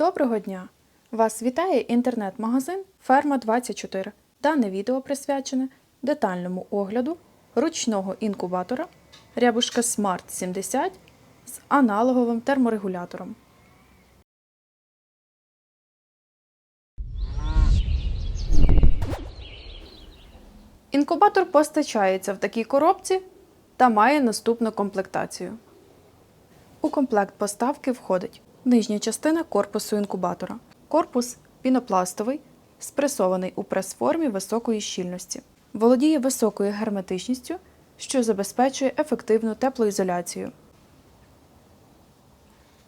Доброго дня! Вас вітає інтернет-магазин Ферма 24. Дане відео присвячене детальному огляду ручного інкубатора Рябушка Smart 70 з аналоговим терморегулятором. Інкубатор постачається в такій коробці та має наступну комплектацію. У комплект поставки входить нижня частина корпусу інкубатора. Корпус пінопластовий, спресований у прес-формі високої щільності. Володіє високою герметичністю, що забезпечує ефективну теплоізоляцію.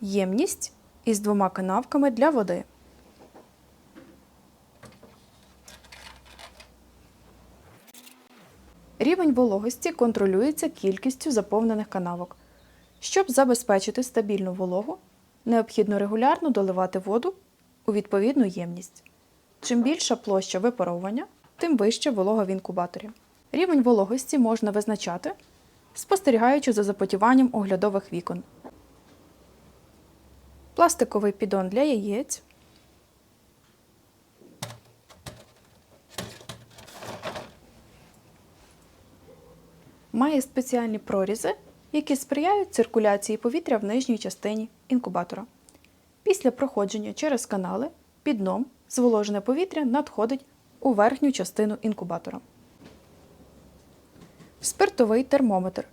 Ємність із двома канавками для води. Рівень вологості контролюється кількістю заповнених канавок. Щоб забезпечити стабільну вологу, необхідно регулярно доливати воду у відповідну ємність. Чим більша площа випаровування, тим вища волога в інкубаторі. Рівень вологості можна визначати, спостерігаючи за запотіванням оглядових вікон. Пластиковий піддон для яєць. Має спеціальні прорізи, які сприяють циркуляції повітря в нижній частині інкубатора. Після проходження через канали під дном зволожене повітря надходить у верхню частину інкубатора. Спиртовий термометр.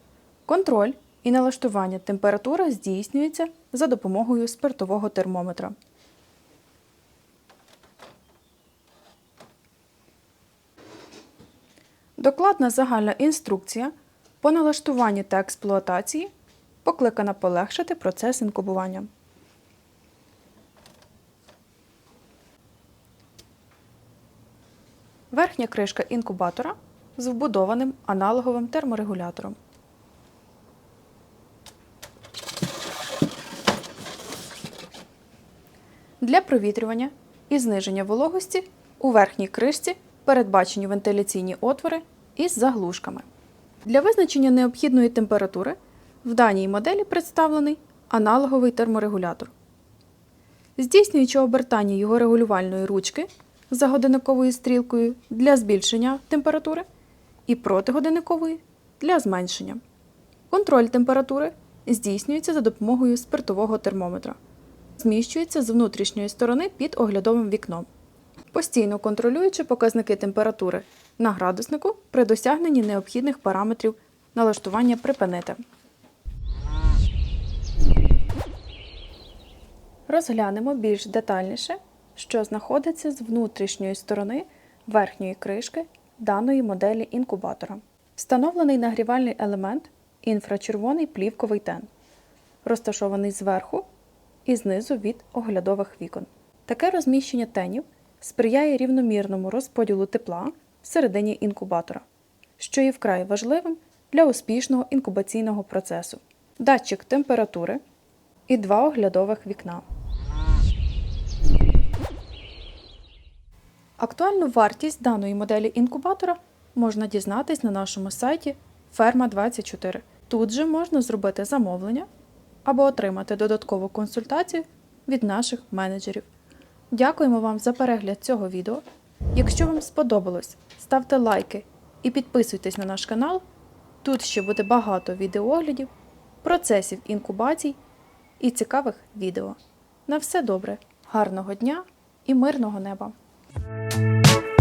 Контроль і налаштування температури здійснюється за допомогою спиртового термометра. Докладна загальна інструкція по налаштуванню та експлуатації покликана полегшити процес інкубування. Верхня кришка інкубатора з вбудованим аналоговим терморегулятором. Для провітрювання і зниження вологості у верхній кришці передбачені вентиляційні отвори із заглушками. Для визначення необхідної температури в даній моделі представлений аналоговий терморегулятор. Здійснюючи обертання його регулювальної ручки за годинниковою стрілкою для збільшення температури і протигодинникової для зменшення. Контроль температури здійснюється за допомогою спиртового термометра. Зміщується з внутрішньої сторони під оглядовим вікном, постійно контролюючи показники температури на градуснику при досягненні необхідних параметрів налаштування припинити. Розглянемо більш детальніше, що знаходиться з внутрішньої сторони верхньої кришки даної моделі інкубатора. Встановлений нагрівальний елемент інфрачервоний плівковий тен, розташований зверху і знизу від оглядових вікон. Таке розміщення тенів сприяє рівномірному розподілу тепла всередині інкубатора, що є вкрай важливим для успішного інкубаційного процесу. Датчик температури і два оглядових вікна. Актуальну вартість даної моделі інкубатора можна дізнатись на нашому сайті Ферма24. Тут же можна зробити замовлення або отримати додаткову консультацію від наших менеджерів. Дякуємо вам за перегляд цього відео. Якщо вам сподобалось, ставте лайки і підписуйтесь на наш канал. Тут ще буде багато відеооглядів, процесів інкубацій і цікавих відео. На все добре, гарного дня і мирного неба! Thank you